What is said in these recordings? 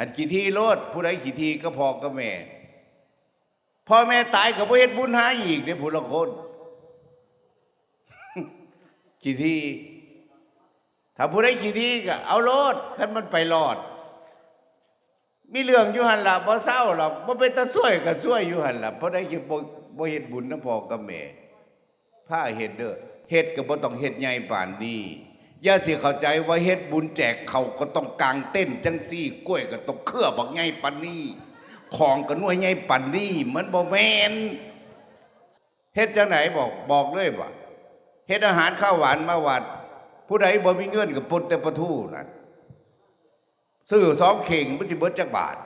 อันขี้ที่โลดผู้ใดขี้ที่ก็พอก็แม่พ่อแม่ตายก็บ่เฮ็ดบุญหาอีกเด้ผู้ละคนขี้ที่ถ้าผู้ใดขี้ที่ก็เอาโลดคันมันไปรอด มีเรื่องอยู่หันล่ะบ่เศร้าหรอกบ่เป็นตาช่วยก็ช่วยอยู่หันล่ะเพราะได้คือบ่บ่เฮ็ดบุญนำพ่อกับแม่ผ้าเฮ็ดเด้อเฮ็ดก็บ่ต้องเฮ็ดใหญ่ปานนี้ อย่าสิเข้าใจว่าเฮ็ดบุญแจกเขาก็ต้องกางเต้นจังซี่กล้วยก็ต้องเครือบักใหญ่ปานนี้ของก็น่วยใหญ่ปานนี้มันบ่แมนเฮ็ดจังไหนบอกบอกเลยว่าเฮ็ดอาหารข้าวหวานมาวัด ผู้ใดบ่มีเงินก็ปนแต่ปลาทูนั่นซื้อสองเข่งมันสิเบิดจักบาท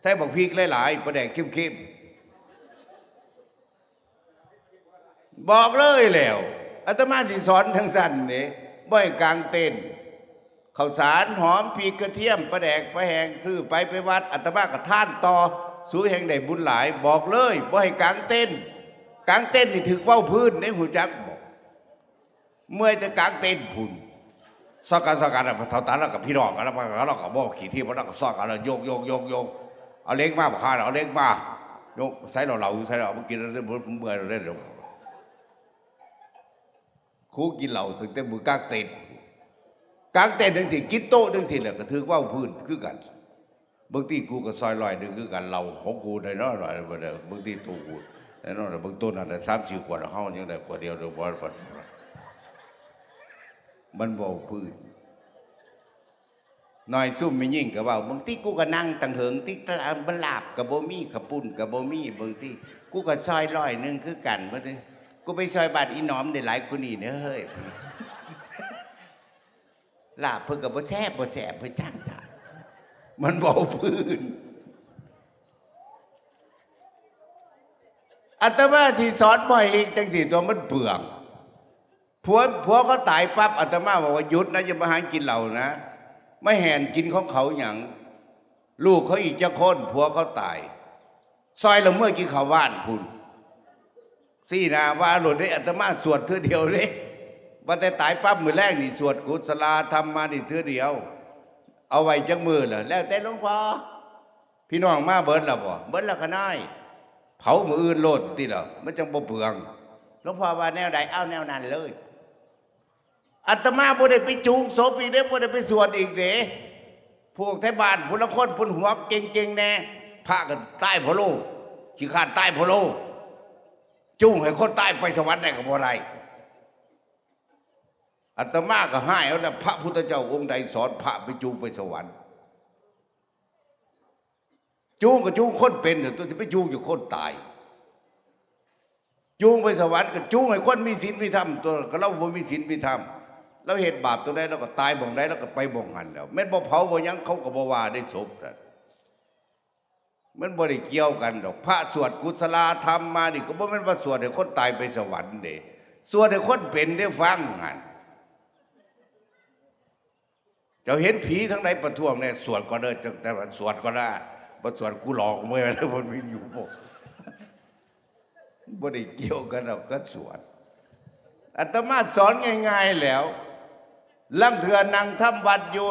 ใส่บักพริกหลายๆประแดกเข้มๆบอกเลยแล้วอาตมาสิสอนทั้งสั้นเนี่ย บ่ให้กลางเต้นข้าวสารหอมพริกระเทียมประแดกประแหงซื้อไปไปวัดอาตมาก็ท่านต่อสู้แห่งใดบุญหลาย บอกเลยบ่ให้กลางเต้นกลางเต้นนี่ถือเว้าพื้นในหูจักบอกเมื่อจะกลางเต้นพุ่นสกันสกันเท่าตาแล้วกับพี่น้องกันแล้วมันแล้วก็บอกขี่ที่มันก็ซอกกันแล้วโยกโยกโยกโยกเอาเล็กมาบ่คาเอาเล็กมาโยกใส่เราเราใส่เราเมื่อกินแล้วเมื่อยเราได้เดี๋ย ครูกินเหล้าถึงแต่มือกางเต็นกางเต็นถึงสิกินโต๊ะถึงสิแหละก็ถือว่าพื้นคือกันบางทีกูก็ซอยลอยหนึ่งคือกันเราของกูได้น้อยหน่อยบ่ได้บางทีตัวกูได้น้อยหน่อยบางต้นอาจจะสามสี่ขวดเขายังได้ขวดเดียวเดียวบ่บ่มันบ่พื้นน้อยซุ่มไม่ยิ่งก็เว่าบางทีกูก็นั่งตังเหิงที่บันลาบกับบ่มีขปุ่นกับบ่มีบางทีกูก็ซอยร้อยหนึงคือกันว่าติ กูไปซอยบาดอีหนอมได้หลายกูนี่เด้อเฮ้ยลาบเพิ่นก็บ่แซ่บบ่แซ่บเพิ่นจ้างจ้ามันเบาพื้นอาตมาสิสอนบ่ให้เฮ็ดจังซี่ตัวมันเปลืองผัวผัวก็ตายปั๊บอาตมาบอกว่าหยุดนะอย่ามาหากินเหล้านะไม่แห่นกินของเขาอย่างลูกเขาอีกจะคนผัวเขาตาย ซอยละเมื่อกินข้าวว่านคุณ สี่นาว่าหลุดได้อัตมาสวดเทือเดียวเลยว่าแต่ตายปั๊บมือแรกนี่สวดกุศลาทำมานี่เทือเดียว เอาไว้จักมือเหรอแล้วแต่หลวงพ่อพี่น้องมาเบิดแล้วบ่เบิดแล้วก็น้อยเผามืออื่นโลดติเหรอมันจังบ่เปลืองหลวงพ่อว่าแนวใดเอาแนวนั้นเลยอาตมาบ่ได้ไปจูงศพอีกเด้บ่ได้ไปสวดอีกเด้พวกไทยบ้านพุ่นละคนพุ่นหัวเก่งๆแน่พระกันใต้พะโลขี้ขาดใต้พะโล จูงให้คนใต้ไปสวรรค์ได้ก็บ่ได้อาตมาก็ให้เอาแล้วพระพุทธเจ้าองค์ใดสอนพระไปจูงไปสวรรค์จูงก็จูงคนเป็นเถอะตัวที่ไปจูงอยู่คนตาย จูงไปสวรรค์ก็จูงให้คนมีศีลมีธรรมตัวก็เราบ่มีศีลมีธรรมเราเห็นบาปตัวใดเราก็ตายบ่งใดเราก็ไปบ่งหันแล้วแม่นบ่เผาบ่ยังเขาก็บ่ว่าได้ศพนั่น มันบ่ได้เกี่ยวกันดอก พระสวดกุศลธรรมมานี่ก็บ่แม่นว่าสวดให้คนตายไปสวรรค์เด้สวดให้คนเป็นได้ฟังหันเจ้าเห็นผีทั้งไหนประท้วงเนี่ยสวดก็เด้แต่ว่าสวดก็ได้บ่สวดกูหลอกมื้อแล้วมันมีอยู่บ่บ่ได้เกี่ยวกันเราก็สวดอาตมาสอนง่าย ๆแล้วลำเถือนั่งทำวัดอยู่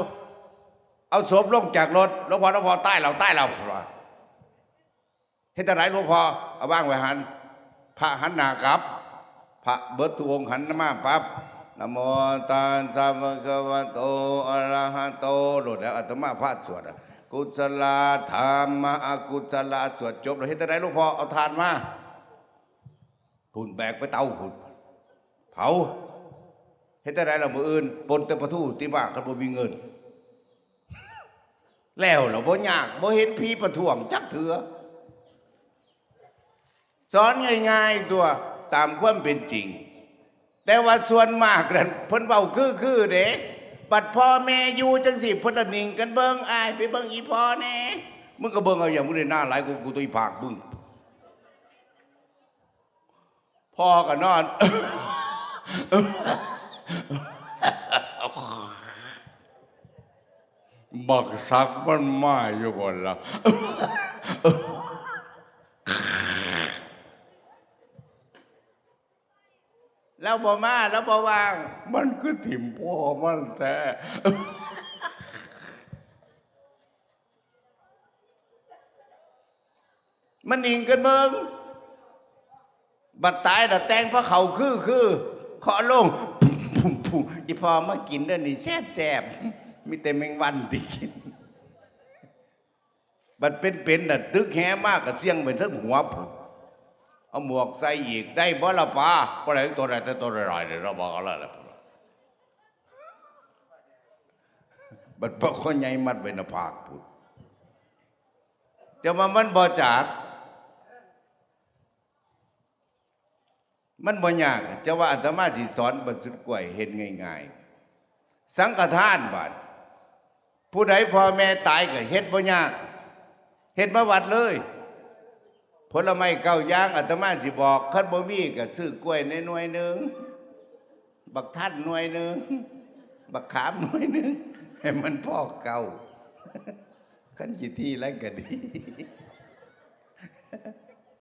เอาศพลงจากรถหลวงพ่อหลวงพ่อใต้เราใต้เรา ฮ็ดอะไรหลวงพ่อเอาว่างไว้หันพระหันหน้ากลับ พระเบิดทุองหันมาปั๊บนะโมตัสสะภะคะวะโตอะระหะโตโลดแล้วอาตมาพระสวดกุศลธรรมะอกุศลสวดจบแล้วเฮ็ดอะไรหลวงพ่อเอาทานมาหุ่นแบกไปเตาหุ่นเผาเฮ็ดได้ล่ะมื้ออื่นปนแต่ประทูที่บ้านคันบ่มีเงิน แล้วล่ะบ่ยากบ่เห็นผีประท้วงจักเถือ สอนง่ายๆตัวตามความเป็นจริง แต่ว่าส่วนมากนั้นเพิ่นเว้าคือๆเด้บัดพ่อแม่อยู่จังสิเพิ่นนิ่งกันเบิ่งอายไปเบิ่งอีพ่อแน่มึงก็เบิ่งเอาอย่างมึงได้หน้าหลายกูกูตัวอีภาคมึงพ่อก็นอนบักซักมันมาอยู่บนละ แล้วบ่มาแล้วบ่วาง มันคือถิ่มพ่อมันแต่มันอิงกันเบิงบัดตายแต่แตงพระเขาคือคือขอลงพุ่พอีพอมากินเด้อนี่แซ่บแซบมีแต่แมงวันที่กิน บัดเป็นๆน่ะตึกแห่มากกับเสียงเป็นทั้งหัวผม เอาหมวกใส่อีกได้บ่ละปาบ่ได้ตัวใดแต่ตัวใดๆเนี่ยเราบอกเอาและล่ะบัดพวกคนใหญ่มัดไว้หน้าผากผุดจะมามันบ่จาก มันบ่ยากจะว่าอาตมาสิสอนบรรสุดกล้วยเห็นง่ายๆ สังฆทานบาดผู้ใดพ่อแม่ตายก็เฮ็ดบ่ยาก เฮ็ดมาวัดเลย ผลไม้เก้าย่างอัตมาสิบอกขั้นบ่มีก็ซื้อกล้วยในหน่วยหนึ่งบักท่านหน่วยหนึ่งบักขามหน่วยหนึ่งให้มันพ่อเก่าขั้นจิที่ไรก็ดี